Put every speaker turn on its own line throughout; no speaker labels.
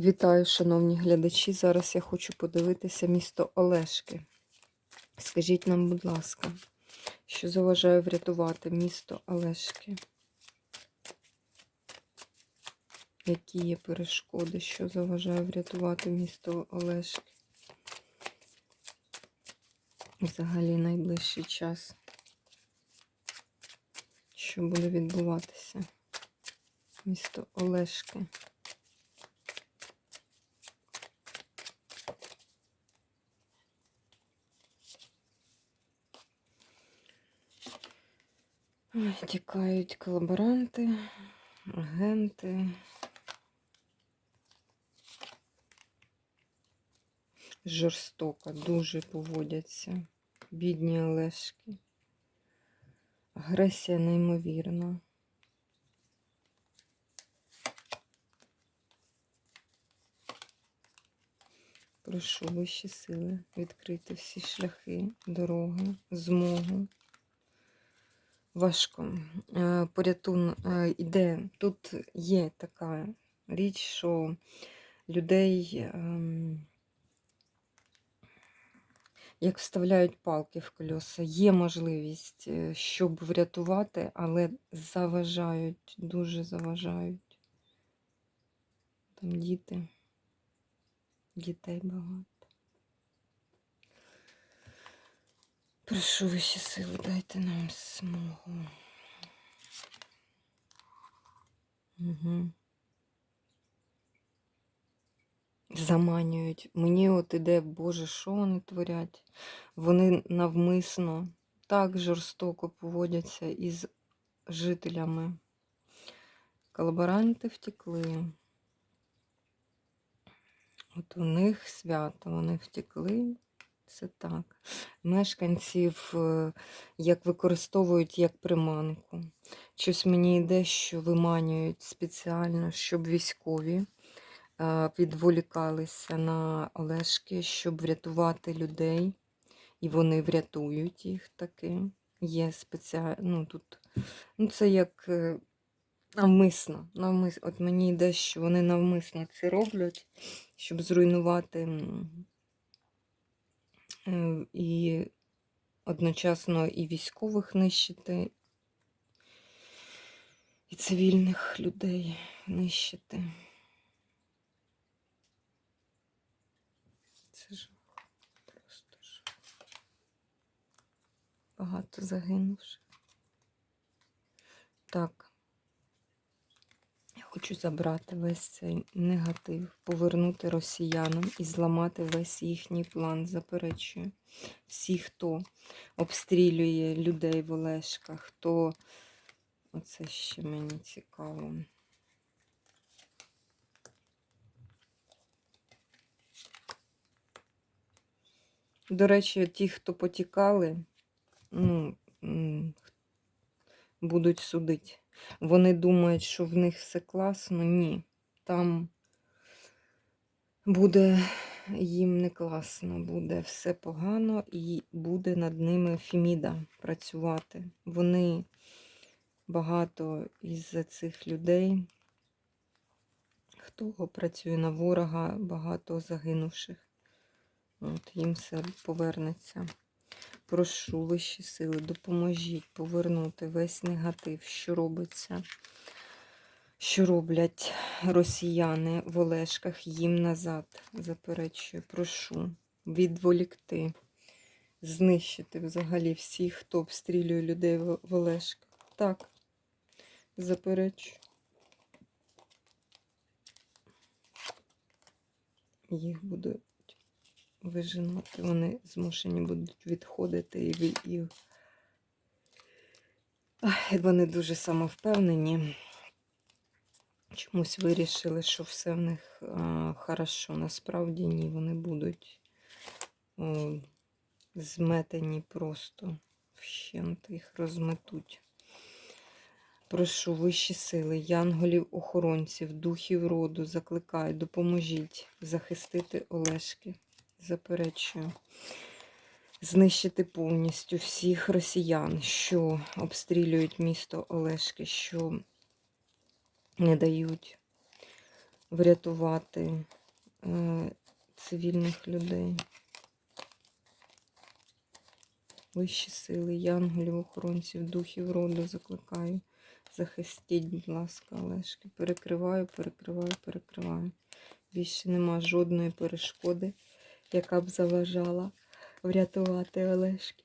Вітаю, шановні глядачі. Зараз я хочу подивитися місто Олешки. Скажіть нам, будь ласка, що заважає врятувати місто Олешки? Які є перешкоди, що заважає врятувати місто Олешки? Взагалі найближчий час. Що буде відбуватися? Місто Олешки. Тікають колаборанти, агенти. Жорстоко, дуже поводяться. Бідні Олешки. Агресія неймовірна. Прошу вищі сили відкрити всі шляхи, дороги, змогу важко. Е, Порятун е, іде. Тут є така річ, що людей ем, як вставляють палки в колеса. Є можливість, е, щоб врятувати, але заважають, дуже заважають. Там діти, дітей багато. Прошу вищі сили, дайте нам змогу. Угу. Заманюють. Мені от іде, Боже, що вони творять? Вони навмисно так жорстоко поводяться із жителями. Колаборанти втекли. От у них свято, вони втекли. Це так. Мешканців е, як використовують як приманку. Щось мені йде, що виманюють спеціально, щоб військові е, відволікалися на Олешки, щоб врятувати людей. І вони врятують їх таки. Є спеціально, ну тут, ну це як е, навмисно. От мені йде, що вони навмисно це роблять, щоб зруйнувати. І одночасно і військових нищити, і цивільних людей нищити. Це жах. Просто жах. Багато загинувших. Так. Хочу забрати весь цей негатив, повернути росіянам і зламати весь їхній план. Заперечую. Всі, хто обстрілює людей в Олешках, хто. Оце ще мені цікаво. До речі, ті, хто потікали, ну, будуть судити. Вони думають, що в них все класно. Ні. Там буде їм не класно, буде все погано і буде над ними Фіміда працювати. Вони багато із цих людей, хто працює на ворога, багато загинувших. От Їм все повернеться. Прошу вищі сили, допоможіть повернути весь негатив, що робиться, що роблять росіяни в Олешках їм назад. Заперечую, прошу відволікти, знищити взагалі всіх, хто обстрілює людей в Олешках. Так, заперечую. Їх буде вижинати, вони змушені будуть відходити і, ви- і... Вони дуже самовпевнені. Чомусь вирішили, що все в них а, хорошо. Насправді ні, вони будуть о, зметені просто вщент, їх розметуть. Прошу вищі сили, янголів, охоронців, духів роду, закликаю, допоможіть захистити Олешки заперечую, знищити повністю всіх росіян, що обстрілюють місто Олешки, що не дають врятувати е, цивільних людей. Вищі сили, янголів, охоронців, духів роду закликаю. Захистіть, будь ласка, Олешки. Перекриваю, перекриваю, перекриваю. Більше нема жодної перешкоди, яка б заважала врятувати Олешки.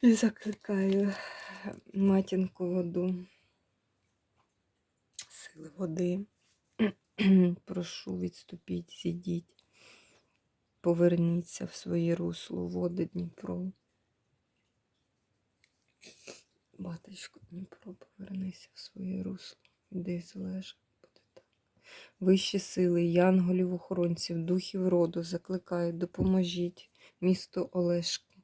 І закликаю матінку воду, сили води. Прошу, відступіть, зійдіть. Поверніться в своє русло води Дніпро. Батечко Дніпро, повернися в своє русло. Іди буде так. Вищі сили, янголів, охоронців, духів роду закликають, допоможіть місто Олешки.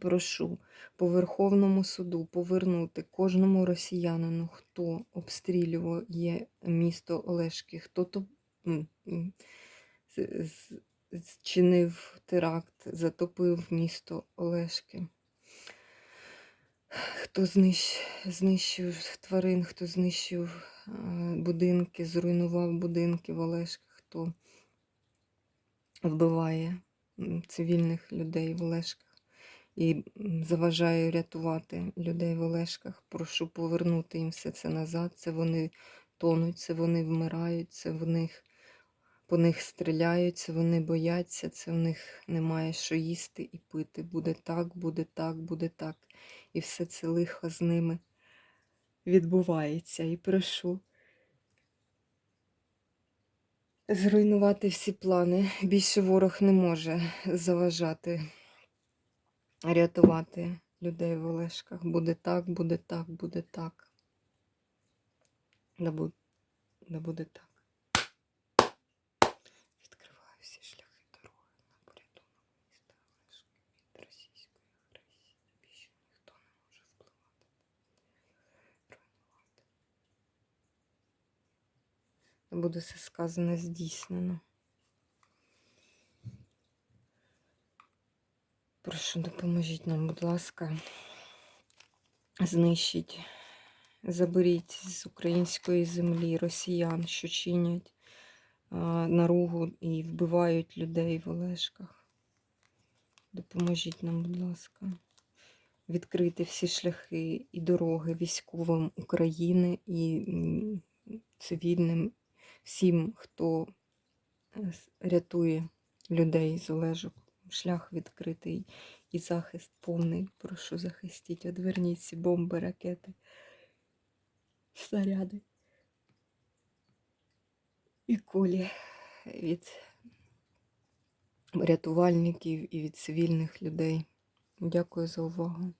Прошу по Верховному суду повернути кожному росіянину, хто обстрілює місто Олешки, хто то зчинив теракт, затопив місто Олешки. Хто знищ, знищив тварин, хто знищив е, будинки, зруйнував будинки в Олешках, хто вбиває цивільних людей в Олешках і заважає рятувати людей в Олешках. Прошу повернути їм все це назад. Це вони тонуть, це вони вмирають, це в них по них стріляють, вони бояться, це в них немає що їсти і пити. Буде так, буде так, буде так. І все це лихо з ними відбувається. І прошу зруйнувати всі плани. Більше ворог не може заважати, рятувати людей в Олешках. Буде так, буде так, буде так. Да буде так. Всі шляхи дороги на порятунок міста Олешки від російської агресії. Більше ніхто не може впливати, руйнувати. Буде все сказане здійснено. Прошу, допоможіть нам, будь ласка, знищіть, заберіть з української землі росіян, що чинять наругу і вбивають людей в Олешках. Допоможіть нам, будь ласка, відкрити всі шляхи і дороги військовим України і цивільним, всім, хто е, рятує людей з Олежок. Шлях відкритий і захист повний. Прошу захистіть, одверніть ці бомби, ракети, снаряди і кулі від рятувальників і від цивільних людей. Дякую за увагу.